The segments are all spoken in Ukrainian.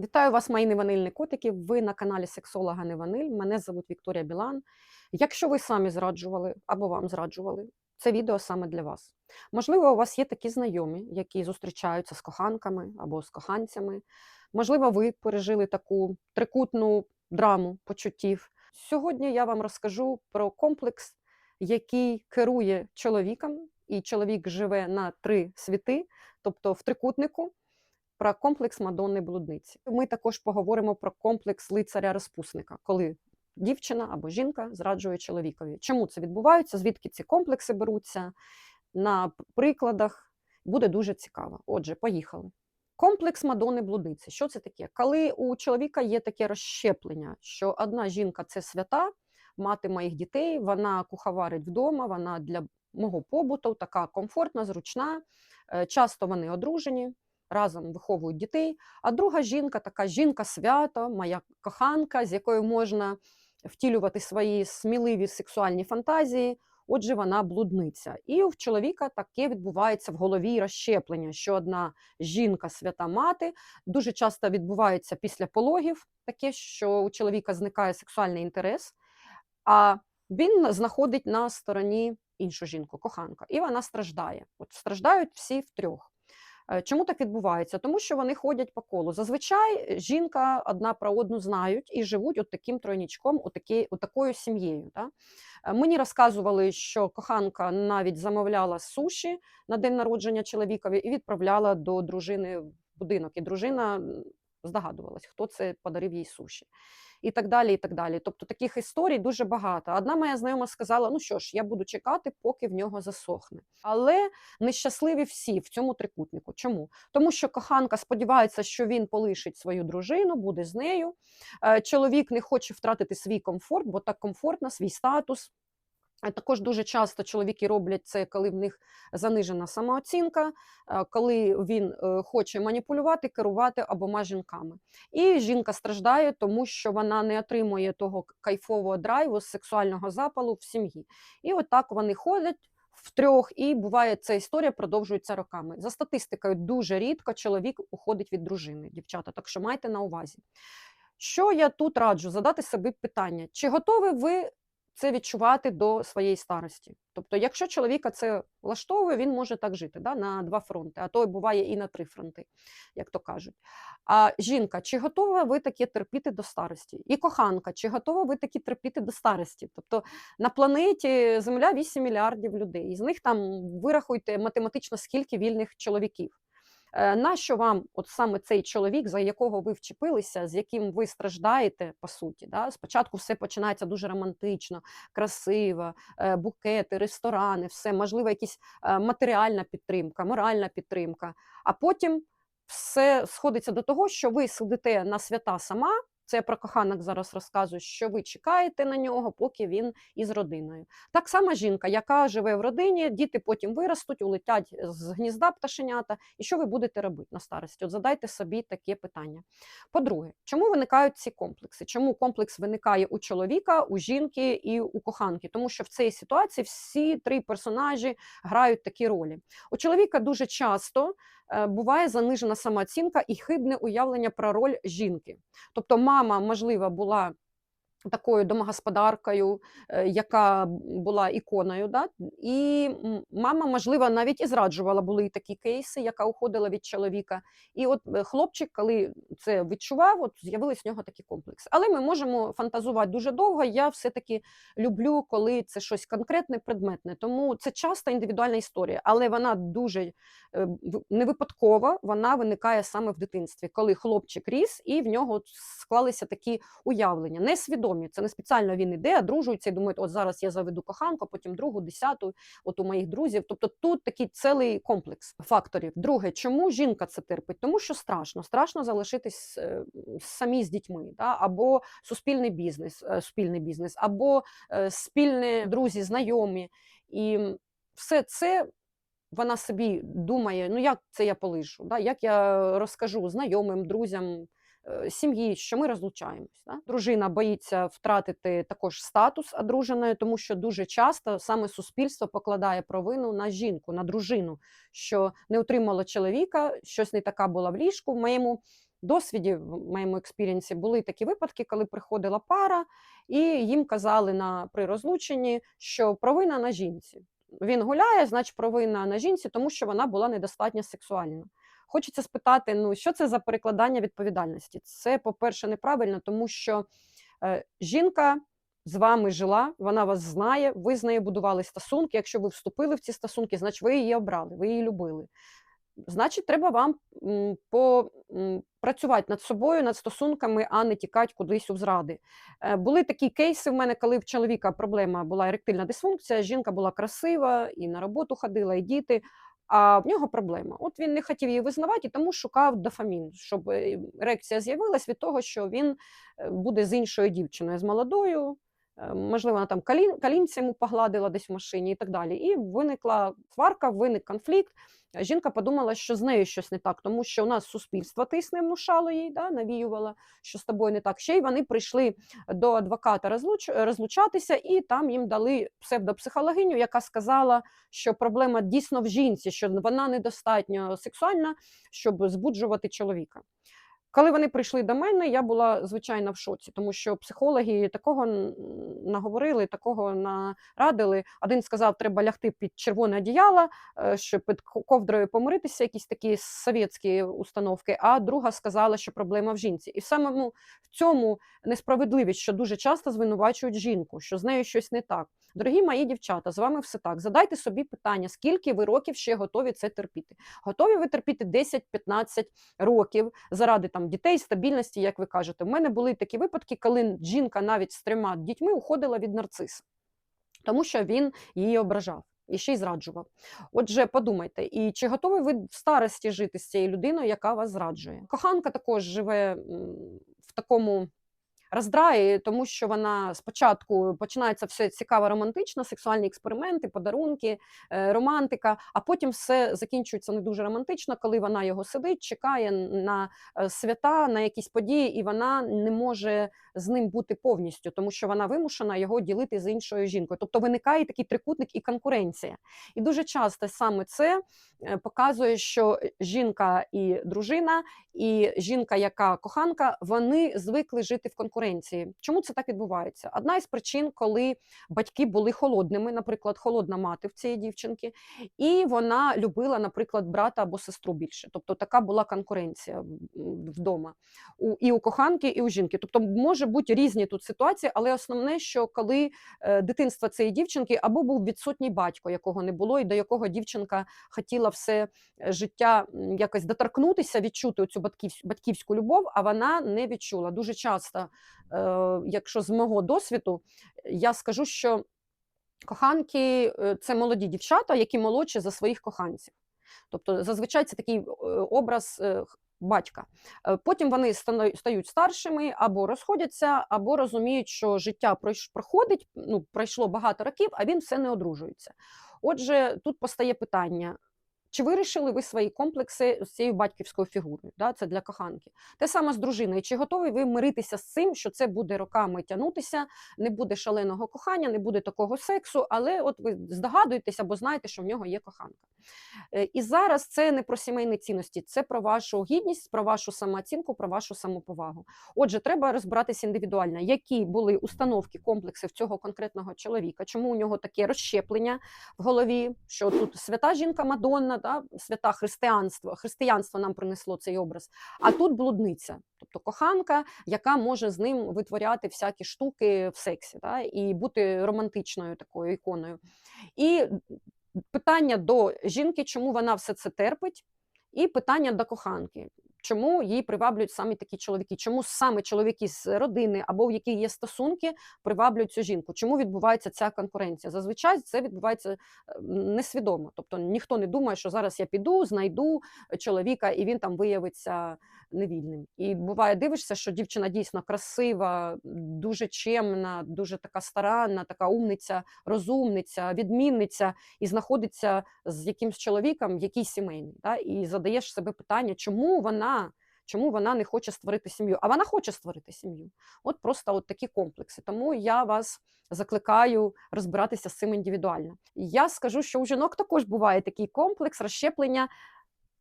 Вітаю вас, мої неванильні котики. Ви на каналі Сексолога Неваниль. Мене звуть Вікторія Білан. Якщо ви самі зраджували або вам зраджували, це відео саме для вас. Можливо, у вас є такі знайомі, які зустрічаються з коханками або з коханцями. Можливо, ви пережили таку трикутну драму почуттів. Сьогодні я вам розкажу про комплекс, який керує чоловіком, і чоловік живе на три світи, тобто в трикутнику про комплекс Мадонни блудниці. Ми також поговоримо про комплекс лицаря-розпусника, коли дівчина або жінка зраджує чоловікові. Чому це відбувається? Звідки ці комплекси беруться? На прикладах буде дуже цікаво. Отже, поїхали. Комплекс Мадонни блудниці. Що це таке? Коли у чоловіка є таке розщеплення, що одна жінка це свята, мати моїх дітей, вона куховарить вдома, вона для мого побуту така комфортна, зручна. Е, Часто вони одружені, разом виховують дітей. А друга жінка, така жінка свято, моя коханка, з якою можна втілювати свої сміливі сексуальні фантазії. Отже, вона блудниця. І у чоловіка таке відбувається в голові розщеплення, що одна жінка свята мати дуже часто відбувається після пологів, таке, що у чоловіка зникає сексуальний інтерес, а він знаходить на стороні іншу жінку, коханка, і вона страждає. От страждають всі втрьох. Е, Чому так відбувається? Тому що вони ходять по колу. Зазвичай жінка одна про одну знають і живуть от таким тройнічком, от такою сім'єю. Да? Е, Мені розказували, що коханка навіть замовляла суші на день народження чоловікові і відправляла до дружини в будинок. І дружина здогадувалась, хто це подарив їй суші. І так далі, і так далі. Тобто таких історій дуже багато. Одна моя знайома сказала: ну що ж, я буду чекати, поки в нього засохне. Але нещасливі всі в цьому трикутнику. Чому? Тому що коханка сподівається, що він полишить свою дружину, буде з нею. Е, Чоловік не хоче втратити свій комфорт, бо так комфортно, свій статус. Також дуже часто чоловіки роблять це, коли в них занижена самооцінка, е, коли він е, хоче маніпулювати, керувати обома жінками. І жінка страждає, тому що вона не отримує того кайфового драйву, сексуального запалу в сім'ї. І отак вони ходять. Втрьох, і буває, ця історія продовжується роками. За статистикою, дуже рідко чоловік уходить від дружини, дівчата, так що майте на увазі. Що я тут раджу? Задати собі питання: чи готові ви це відчувати до своєї старості? Тобто, якщо чоловіка це влаштовує, він може так жити да, на два фронти, а то буває і на три фронти, як то кажуть. А жінка, чи готова ви таке терпіти до старості? І коханка, чи готова ви таке терпіти до старості? Тобто на планеті Земля 8 мільярдів людей, і з них там вирахуйте математично скільки вільних чоловіків. Е, Нащо вам от саме цей чоловік, за якого ви вчепилися, з яким ви страждаєте, по суті? Да? Спочатку все починається дуже романтично, красиво, е, букети, ресторани, все, можливо, якась е, матеріальна підтримка, моральна підтримка. А потім все сходиться до того, що ви сидите на свята сама. Це я про коханок зараз розказую, що ви чекаєте на нього, поки він із родиною. Так само жінка, яка живе в родині, діти потім виростуть, улетять з гнізда пташенята. І що ви будете робити на старості? От задайте собі таке питання. По-друге, чому виникають ці комплекси? Чому комплекс виникає у чоловіка, у жінки і у коханки? Тому що в цій ситуації всі три персонажі грають такі ролі. У чоловіка дуже часто буває занижена самооцінка і хибне уявлення про роль жінки. Тобто, мама, можливо, була такою домогосподаркою, е, яка була іконою. Да? І мама, можливо, навіть і зраджувала, були такі кейси, яка уходила від чоловіка. І от е, хлопчик, коли це відчував, от з'явились в нього такі комплекси. Але ми можемо фантазувати дуже довго. Я все-таки люблю, коли це щось конкретне, предметне. Тому це часто індивідуальна історія, але вона дуже е, не випадкова, вона виникає саме в дитинстві, коли хлопчик ріс, і в нього склалися такі уявлення, несвідомі. Це не спеціально він іде, одружується і думає, от зараз я заведу коханку, потім другу, десяту, от у моїх друзів. Тобто тут такий цілий комплекс факторів. Друге, чому жінка це терпить? Тому що страшно, страшно залишитись е, самі з дітьми, да? або суспільний бізнес, е, спільний бізнес, або е, спільні друзі, знайомі. І все це вона собі думає, ну як це я полишу, да? як я розкажу знайомим, друзям, сім'ї, що ми розлучаємось. Да? Дружина боїться втратити також статус одруженої, тому що дуже часто саме суспільство покладає провину на жінку, на дружину, що не отримала чоловіка, щось не така була в ліжку. В моєму досвіді, в моєму експірієнсі, були такі випадки, коли приходила пара, і їм казали на при розлученні, що провина на жінці. Він гуляє, значить, провина на жінці, тому що вона була недостатньо сексуальна. Хочеться спитати, ну що це за перекладання відповідальності? Це, по-перше, неправильно, тому що е, жінка з вами жила, вона вас знає, ви з нею будували стосунки. Якщо ви вступили в ці стосунки, значить ви її обрали, ви її любили. Значить, треба вам м, по, м, працювати над собою, над стосунками, а не тікати кудись у зради. Е, Були такі кейси в мене, коли в чоловіка проблема була еректильна дисфункція, жінка була красива, і на роботу ходила, і діти. А в нього проблема. От він не хотів її визнавати, тому шукав дофамін, щоб е, ерекція з'явилась від того, що він е, буде з іншою дівчиною, з молодою. Е, Можливо, вона там калін, йому погладила десь в машині і так далі. І виникла сварка, виник конфлікт. Жінка подумала, що з нею щось не так, тому що у нас суспільство тисне, внушало їй, да, навіювало, що з тобою не так. Ще й вони прийшли до адвоката розлуч, розлучатися, і там їм дали псевдопсихологиню, яка сказала, що проблема дійсно в жінці, що вона недостатньо сексуальна, щоб збуджувати чоловіка. Коли вони прийшли до мене, я була звичайно в шоці, тому що психологи такого наговорили, такого нарадили. Один сказав, треба лягти під червоне одіяло, е, щоб під ковдрою помиритися, якісь такі совєтські установки. А друга сказала, що проблема в жінці. І в самому в цьому несправедливість, що дуже часто звинувачують жінку, що з нею щось не так. Дорогі мої дівчата, з вами все так. Задайте собі питання, скільки ви років ще готові це терпіти? Готові ви терпіти 10-15 років заради там дітей, стабільності, як ви кажете. У мене були такі випадки, коли жінка навіть з трьома дітьми уходила від нарциса, тому що він її ображав. І ще й зраджував. Отже, подумайте, і чи готові ви в старості жити з цією людиною, яка вас зраджує? Коханка також живе в такому роздраї, тому що вона спочатку починається все цікаво романтично, сексуальні експерименти, подарунки, е, романтика, а потім все закінчується не дуже романтично, коли вона його сидить, чекає на е, свята, на якісь події, і вона не може з ним бути повністю, тому що вона вимушена його ділити з іншою жінкою. Тобто виникає такий трикутник і конкуренція. І дуже часто саме це е, показує, що жінка і дружина, і жінка, яка коханка, вони звикли жити в конкуренції. Чому це так відбувається? Одна із причин, коли батьки були холодними, наприклад, холодна мати в цієї дівчинки, і вона любила, наприклад, брата або сестру більше. Тобто така була конкуренція вдома у, і у коханки, і у жінки. Тобто може бути різні тут ситуації, але основне, що коли е, дитинство цієї дівчинки або був відсутній батько, якого не було, і до якого дівчинка хотіла все е, життя якось доторкнутися, відчути цю батьківську любов, а вона не відчула. Дуже часто, якщо з мого досвіду, я скажу, що коханки е, це молоді дівчата, які молодші за своїх коханців. Тобто зазвичай це такий е, образ е, батька. Е, Потім вони стають старшими або розходяться, або розуміють, що життя проходить, ну, пройшло багато років, а він все не одружується. Отже, тут постає питання. Чи вирішили ви свої комплекси з цією батьківською фігурою? Да? Це для коханки. Те саме з дружиною. Чи готові ви миритися з цим, що це буде роками тягнутися, не буде шаленого кохання, не буде такого сексу, але от ви здогадуєтеся або знаєте, що в нього є коханка. Е, І зараз це не про сімейні цінності, це про вашу гідність, про вашу самооцінку, про вашу самоповагу. Отже, треба розбиратися індивідуально, які були установки, комплекси в цього конкретного чоловіка, чому у нього таке розщеплення в голові, що тут свята жінка Мадонна, да, свята християнства, християнство нам принесло цей образ, а тут блудниця, тобто коханка, яка може з ним витворяти всякі штуки в сексі да, і бути романтичною такою іконою. І питання до жінки, чому вона все це терпить, і питання до коханки. Чому її приваблюють саме такі чоловіки? Чому саме чоловіки з родини або в якій є стосунки приваблюють цю жінку? Чому відбувається ця конкуренція? Зазвичай це відбувається е, несвідомо. Тобто ніхто не думає, що зараз я піду, знайду чоловіка, і він там виявиться невільним. І буває, дивишся, що дівчина дійсно красива, дуже чемна, дуже така старанна, така умниця, розумниця, відмінниця, і знаходиться з якимсь чоловіком, який сімейний. Да? І задаєш себе питання, чому вона. Чому вона не хоче створити сім'ю? А вона хоче створити сім'ю. От просто от такі комплекси. Тому я вас закликаю розбиратися з цим індивідуально. Я скажу, що у жінок також буває такий комплекс розщеплення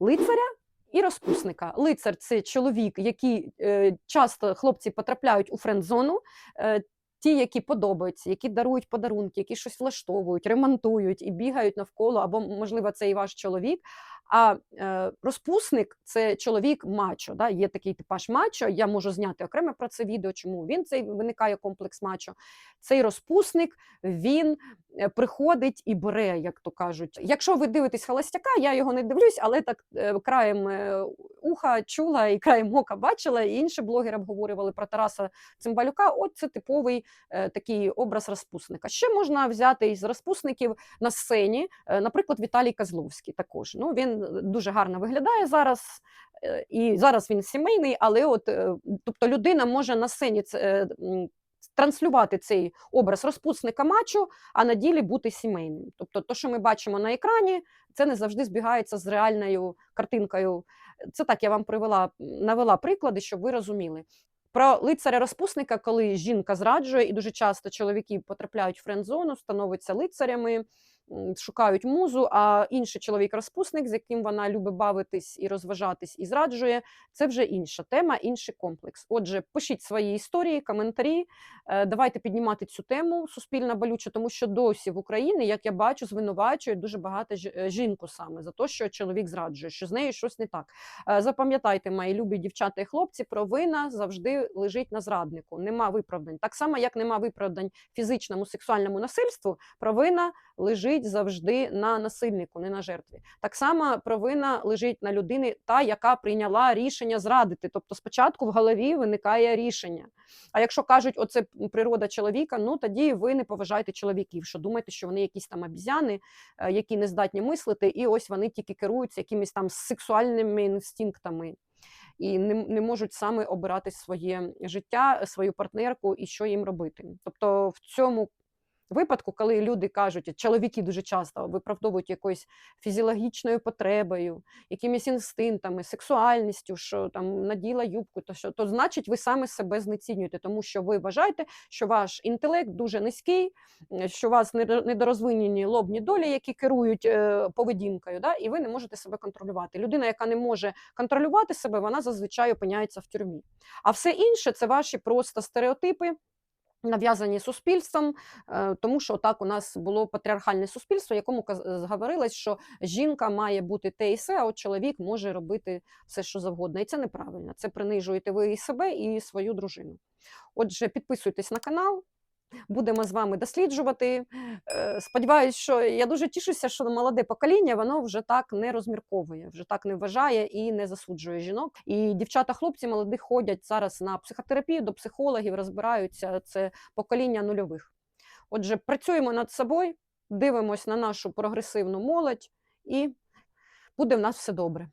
лицаря і розпусника. Лицар це чоловік, який е, часто хлопці потрапляють у френд-зону. Е, Ті, які подобаються, які дарують подарунки, які щось влаштовують, ремонтують і бігають навколо, або, можливо, це і ваш чоловік. А е, розпусник це чоловік мачо. Да? Є такий типаж мачо. Я можу зняти окреме про це відео, чому він цей виникає комплекс мачо. Цей розпусник він приходить і бере, як то кажуть. Якщо ви дивитесь холостяка, я його не дивлюсь, але так е, краєм е, уха чула і краєм ока бачила. І інші блогери обговорювали про Тараса Цимбалюка. От це типовий е, такий образ розпусника. Ще можна взяти із розпусників на сцені, е, наприклад, Віталій Козловський також. Ну, він е, дуже гарно виглядає зараз. е, І зараз він сімейний, але от е, тобто людина може на сцені це, е, транслювати цей образ розпусника мачо, а на ділі бути сімейним. Тобто, то, що ми бачимо на екрані, це не завжди збігається з реальною картинкою. Це так я вам привела, навела приклади, щоб ви розуміли. Про лицаря розпусника, коли жінка зраджує, і дуже часто чоловіки потрапляють в френд-зону, становляться лицарями, шукають музу, а інший чоловік-розпусник, з яким вона любить бавитись і розважатись, і зраджує, це вже інша тема, інший комплекс. Отже, пишіть свої історії, коментарі. е, Давайте піднімати цю тему суспільна болюча, тому що досі в Україні, як я бачу, звинувачують дуже багато е, жінку саме за те, що чоловік зраджує, що з нею щось не так. Е, Запам'ятайте, мої любі дівчата і хлопці, провина завжди лежить на зраднику. Нема виправдань. Так само, як нема виправдань фізичному сексуальному насильству, провина лежить завжди на насильнику, не на жертві. Так само провина лежить на людини, та яка прийняла рішення зрадити. Тобто, спочатку в голові виникає рішення. А якщо кажуть, оце природа чоловіка, ну тоді ви не поважаєте чоловіків, що думаєте, що вони якісь там обізяни, е, які не здатні мислити, і ось вони тільки керуються якимись там сексуальними інстинктами. І не, не можуть саме обирати своє життя, свою партнерку і що їм робити. Тобто в цьому випадку, коли люди кажуть, чоловіки дуже часто виправдовують якоюсь фізіологічною потребою, якимись інстинктами, сексуальністю, що там наділа юбку, то що то значить, ви саме себе знецінюєте, тому що ви вважаєте, що ваш інтелект дуже низький, е, що у вас недо- недорозвинені лобні долі, які керують е, поведінкою, да, і ви не можете себе контролювати. Людина, яка не може контролювати себе, вона зазвичай опиняється в тюрмі. А все інше це ваші просто стереотипи. Нав'язані суспільством, е, тому що так у нас було патріархальне суспільство, якому зговорилось, говорилось, що жінка має бути те і се, а от чоловік може робити все, що завгодно. І це неправильно. Це принижуєте ви і себе, і свою дружину. Отже, підписуйтесь на канал. Будемо з вами досліджувати. Е, Сподіваюсь, що я дуже тішуся, що молоде покоління воно вже так не розмірковує, вже так не вважає і не засуджує жінок. І дівчата, хлопці молоді ходять зараз на психотерапію до психологів, розбираються. Це покоління нульових. Отже, працюємо над собою, дивимось на нашу прогресивну молодь, і буде в нас все добре.